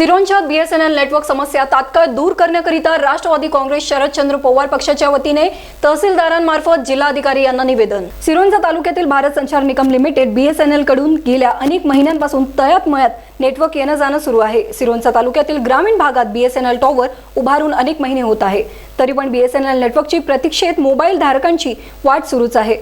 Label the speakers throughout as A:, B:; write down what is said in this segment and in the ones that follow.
A: सिरोंच्या BSNL network समस्या तात्काळ दूर करण्याकरिता राष्ट्रवादी काँग्रेस शरदचंद्र पवार पक्षाच्या वतीने तहसीलदारांमार्फत जिल्हाधिकारी यांना निवेदन. सिरोंचा तालुक्यातील भारत संचार निगम लिमिटेड बीएसएनएलकडून गेल्या अनेक महिन्यांपासून तयात मयात नेटवर्क येणं जाणं सुरू आहे. सिरोंचा तालुक्यातील ग्रामीण भागात बीएसएनएल टॉवर उभारून अनेक महिने होत आहे. तरी पण बीएसएनएल नेटवर्कची प्रतीक्षेत मोबाईल धारकांची वाट सुरूच आहे.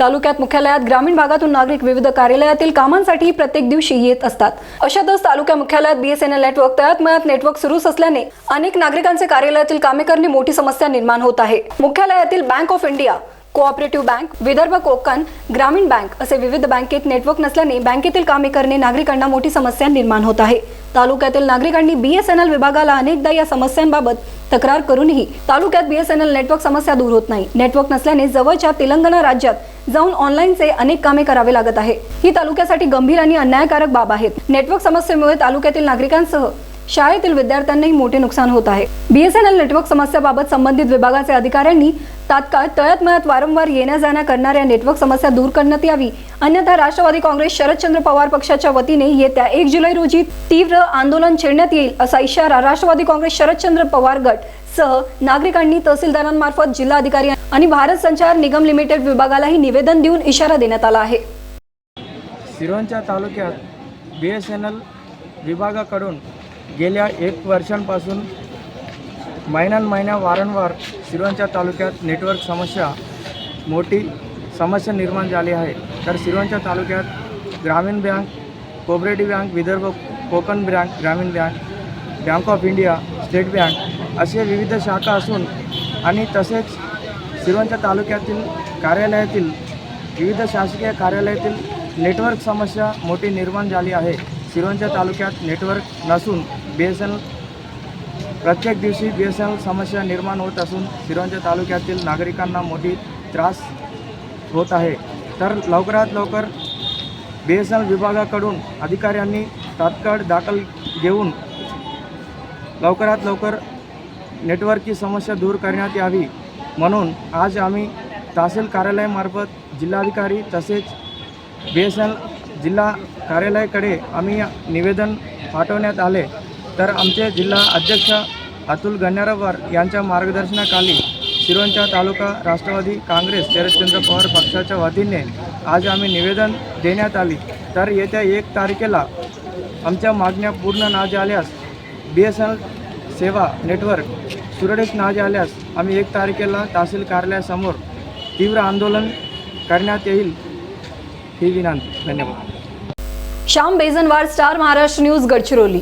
A: तालुक्यात मुख्यालयात ग्रामीण भागातून नागरिक विविध कार्यालयातील कामांसाठी प्रत्येक दिवशी येत असतात. अशातच तालुक्या मुख्यालयात बीएसएनएल नेटवर्क तयात नेटवर्क सुरूच असल्याने अनेक नागरिकांचे कार्यालयातील कामे करणे मोठी समस्या निर्माण होत आहे. मुख्यालयातील bank of India cooperative bank Vidarbha Konkan ग्रामीण बँक असे विविध बँकेत नेटवर्क नसल्याने बँकेतील कामे करणे नागरिकांना मोठी समस्या निर्माण होत आहे. तालुक्यातील नागरिकांनी बीएसएनएल विभागाला अनेकदा या समस्यांबाबत तक्रार करूनही तालुक्यात बीएसएनएल नेटवर्क समस्या दूर होत नाही. नेटवर्क नसल्याने जवळच्या तेलंगणा राज्यात जाऊन ऑनलाईनचे अनेक कामे करावे लागत आहे. ही तालुक्यासाठी गंभीर आणि अन्यायकारक बाब आहेत. नेटवर्क समस्येमुळे तालुक्यातील नागरिकांसह शाळेतील विद्यार्थ्यांनाही मोठे नुकसान होत आहे. बीएसएनएल नेटवर्क समस्याबाबत संबंधित विभागाचे अधिकाऱ्यांनी तात्काळ तळ्यात मळ्यात वारंवार येण्या जाण्या करणाऱ्या नेटवर्क समस्या दूर करण्यात यावी. अन्यथा राष्ट्रवादी काँग्रेस शरदचंद्र पवार पक्षाच्या वतीने येत्या एक जुलै रोजी तीव्र आंदोलन छेडण्यात येईल असा इशारा राष्ट्रवादी काँग्रेस शरदचंद्र पवार गट सह नागरिकांनी तहसीलदारांमार्फत जिल्हाधिकारी आणि भारत संचार निगम लिमिटेड विभागालाही निवेदन देऊन इशारा देण्यात आला आहे.
B: सिरोंच्या तालुक्यात बी एस एन एल विभागाकडून गेल्या एक वर्षांपासून महिन्यान महिन्या वारंवार सिरोंचा तालुक्यात नेटवर्क समस्या मोठी समस्या निर्माण झाली आहे. तर सिरोंचा तालुक्यात ग्रामीण bank cooperative bank Vidarbha Konkan bank ग्रामीण bank bank of India state bank असे विविध शाखा असून आणि तसेच सिरोंचा तालुक्यातील कार्यालयातील विविध शासकीय कार्यालयातील नेटवर्क समस्या मोठी निर्माण झाली आहे. सिरोंचा तालुक्यात नेटवर्क नसून बी एस एन प्रत्येक दिवशी बी एस एन समस्या निर्माण होत असून सिरोंजा तालुक्यातील नागरिकांना मोठी त्रास होत आहे. तर लवकरात लवकर बी एस एन विभागाकडून अधिकाऱ्यांनी तात्काळ दाखल घेऊन लवकरात लवकर नेटवर्कची समस्या दूर करण्यात यावी. म्हणून आज आम्ही तहसील कार्यालयामार्फत जिल्हाधिकारी तसेच बी एस एन जिल्हा कार्यालयाकडे आम्ही निवेदन पाठवण्यात आले. तर आमचे जिल्हा अध्यक्ष अतुल गण्यारवर यांच्या मार्गदर्शनाखाली शिरोंचा तालुका राष्ट्रवादी काँग्रेस शरदचंद्र पवार पक्षाच्या वतीने आज आम्ही निवेदन देण्यात आली. तर येत्या एक तारखेला आमच्या मागण्या पूर्ण ना झाल्यास बी एस एन सेवा नेटवर्क सुरळीत ना झाल्यास आम्ही एक तारखेला तहसील कार्यालयासमोर तीव्र आंदोलन करण्यात येईल ही विनंती. धन्यवाद.
A: Shyam Bejanwar star Maharashtra news Gadchiroli.